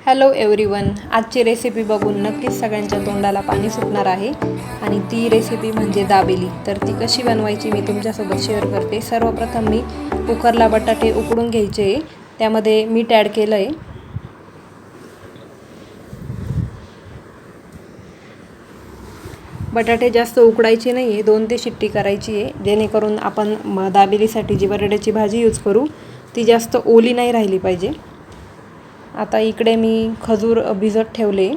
Hello everyone आजची recipe बघून नक्कीच सगळ्यांच्या तोंडाला पाणी सुटणार आहे. आणि ती रेसिपी म्हणजे दाबेली. तर ती कशी बनवायची मी तुमच्यासोबत शेअर करते. सर्वप्रथम मी कुकरला बटाटे उकडून घ्यायचे. त्यामध्ये मीठ ॲड केलं आहे बटाटे जास्त उकडायचे नाही आहे दोन ते शिट्टी करायची आहे. जेणेकरून आपण म दाबेलीसाठी जी बटाट्याची भाजी यूज करू ती जास्त ओली नाही राहिली पाहिजे. आता इकडे मी खजूर भिजत ठेवले.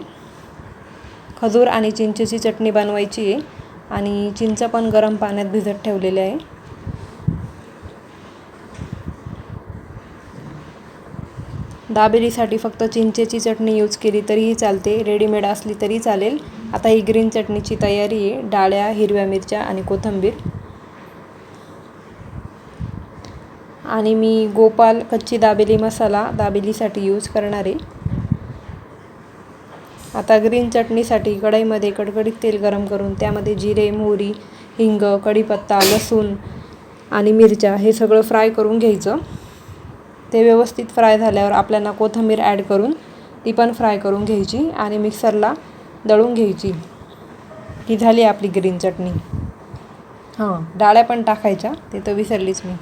खजूर आणि चिंचेची चटणी बनवायची आहे आणि चिंच पण गरम पाण्यात भिजत ठेवलेले आहे. दाबेलीसाठी फक्त चिंचेची चटणी यूज केली तरीही चालते. रेडीमेड असली तरी चालेल. आता ही ग्रीन चटणीची तयारी आहे. डाळ्या हिरव्या मिरच्या आणि कोथिंबीर. आणि मी गोपाल कच्ची दाबेली मसाला दाबेलीसाठी यूज करणार आहे. आता ग्रीन चटणीसाठी कढईमध्ये कडकडीत तेल गरम करून त्यामध्ये जिरे मोहरी हिंग कढीपत्ता लसूण आणि मिरच्या हे सगळं फ्राय करून घ्यायचं. ते व्यवस्थित फ्राय झाल्यावर आपल्याला कोथिंबीर ॲड करून ती पण फ्राय करून घ्यायची आणि मिक्सरला दळून घ्यायची. ही झाली आपली ग्रीन चटणी. हां. डाळ्या पण टाकायच्या ते तर विसरलीच मी.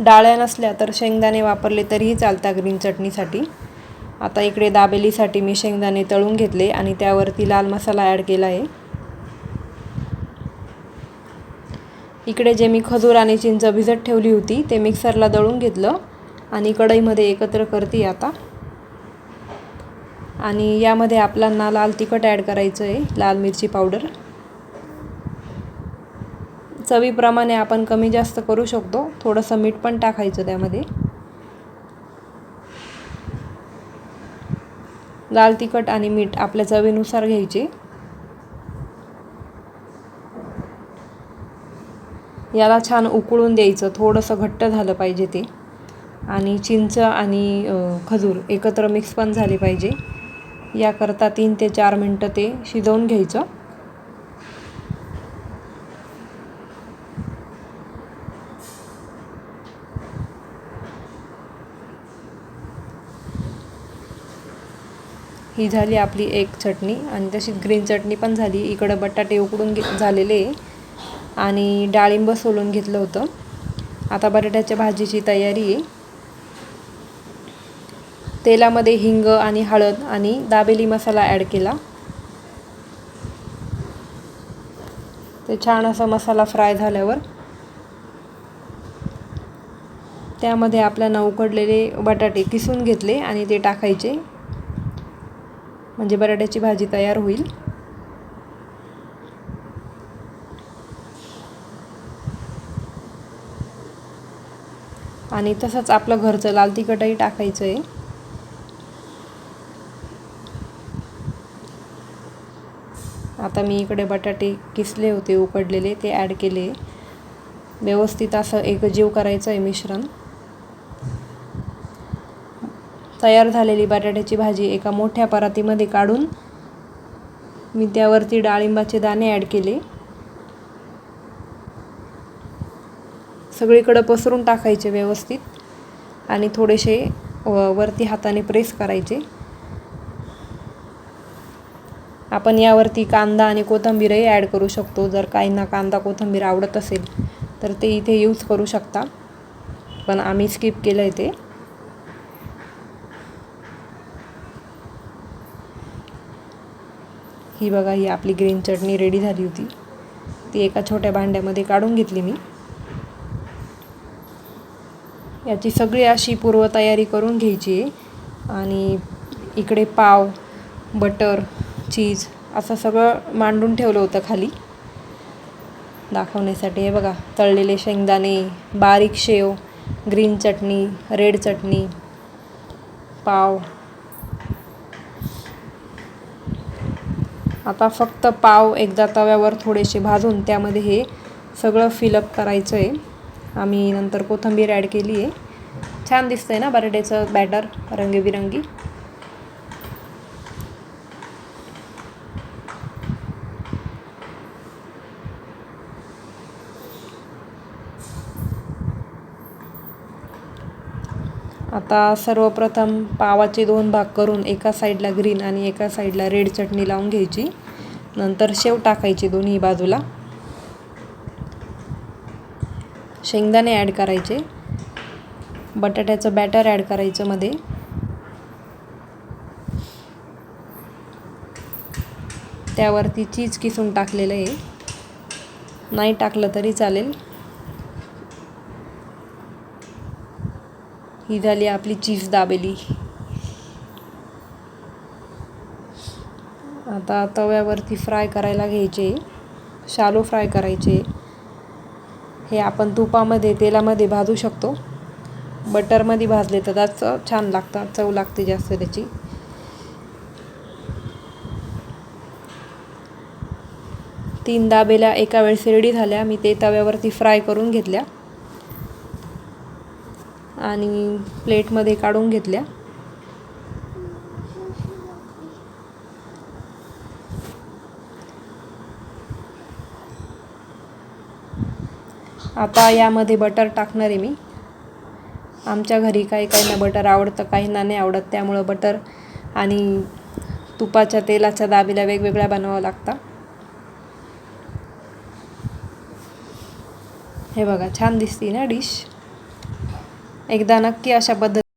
डाळ्या नसल्या तर शेंगदाणे वापरले तरीही चालतात ग्रीन चटणीसाठी. आता इकडे दाबेलीसाठी मी शेंगदाणे तळून घेतले आणि त्यावरती लाल मसाला ॲड केला आहे. इकडे जे मी खजूर आणि चिंच भिजत ठेवली होती ते मिक्सरला दळून घेतलं आणि कढईमध्ये एकत्र करते आता. आणि यामध्ये आपल्याला लाल तिखट ॲड करायचं आहे लाल मिरची पावडर. चवीप्रमाणे आपण कमी जास्त करू शकतो. थोडंसं मीठ पण टाकायचं त्यामध्ये. लाल तिखट आणि मीठ आपल्या चवीनुसार घ्यायचे. याला छान उकळून द्यायचं. थोडंसं घट्ट झालं पाहिजे ते. आणि चिंच आणि खजूर एकत्र मिक्स पण झाले पाहिजे. याकरता तीन ते चार मिनटं ते शिजवून घ्यायचं. ही झाली आपली एक चटणी आणि तशीच ग्रीन चटणी पण झाली. इकडं बटाटे उकडून घे झालेले आणि डाळिंब सोलून घेतलं होतं. आता बटाट्याच्या भाजीची तयारी आहे. तेलामध्ये हिंग आणि हळद आणि दाबेली मसाला ॲड केला. ते छान असा मसाला फ्राय झाल्यावर त्यामध्ये आपल्याला उकडलेले बटाटे किसून घेतले आणि ते टाकायचे. म्हणजे बटाट्याची भाजी तयार होईल. आणि तसंच आपलं घरचं लाल तिखटही टाकायचं आहे आता मी इकडे बटाटे किसले होते उकडलेले ते ॲड केले. व्यवस्थित असं एकजीव करायचं आहे मिश्रण. तयार झालेली बटाट्याची भाजी एका मोठ्या परातीमध्ये काढून मी त्यावरती डाळिंबाचे दाणे ॲड केले. सगळीकडं पसरून टाकायचे व्यवस्थित आणि थोडेसे वरती हाताने प्रेस करायचे. आपण यावरती कांदा आणि कोथिंबीरही ॲड करू शकतो. जर काहींना कांदा कोथिंबीर आवडत असेल तर ते इथे यूज करू शकता. पण आम्ही स्किप केलं आहे ते. ही बघा ही आपली ग्रीन चटणी रेडी झाली होती. ती एका छोट्या भांड्यामध्ये काढून घेतली मी. याची सगळी अशी पूर्वतयारी करून घ्यायची आहे. आणि इकडे पाव बटर चीज असं सगळं मांडून ठेवलं होतं खाली. दाखवण्यासाठी हे बघा तळलेले शेंगदाणे बारीक शेव ग्रीन चटणी रेड चटणी पाव. आता फक्त पाव एकदा तव्यावर थोडेसे भाजून त्यामध्ये हे सगळं फिलअप करायचं आहे आम्ही नंतर कोथिंबीर ॲड केली आहे छान दिसतं आहे ना बटाट्याचं बॅटर रंगीबिरंगी. आता सर्वप्रथम पावाचे दोन भाग करून एका साईडला ग्रीन आणि एका साईडला रेड चटणी लावून घ्यायची. नंतर शेव टाकायची दोन्ही बाजूला. शेंगदाणे ॲड करायचे. बटाट्याचं बॅटर ॲड करायचं मध्ये. त्यावरती चीज किसून टाकलेलं आहे. नाही टाकलं तरी चालेल. ही झाली आपली चीज दाबेली. आता तव्यावरती फ्राय करायला घ्यायचे शालो फ्राय करायचे. हे आपण तुपामध्ये तेलामध्ये भाजू शकतो. बटरमध्ये भाजले तर त्याच छान लागतं चव लागते जास्त त्याची. तीन दाबेल्या एका वेळेस रेडी झाल्या. मी ते तव्यावरती फ्राय करून घेतल्या. आणि प्लेटमध्ये काढून घेतल्या. आता यामध्ये बटर टाकणार आहे मी. आमच्या घरी काही काहींना बटर आवडतं काहींना नाही आवडत त्यामुळं बटर आणि तुपाच्या तेलाच्या दाबीला वेगवेगळ्या बनवावं लागतं. हे बघा छान दिसते ना डिश. एकदा नक्की अशा पद्धती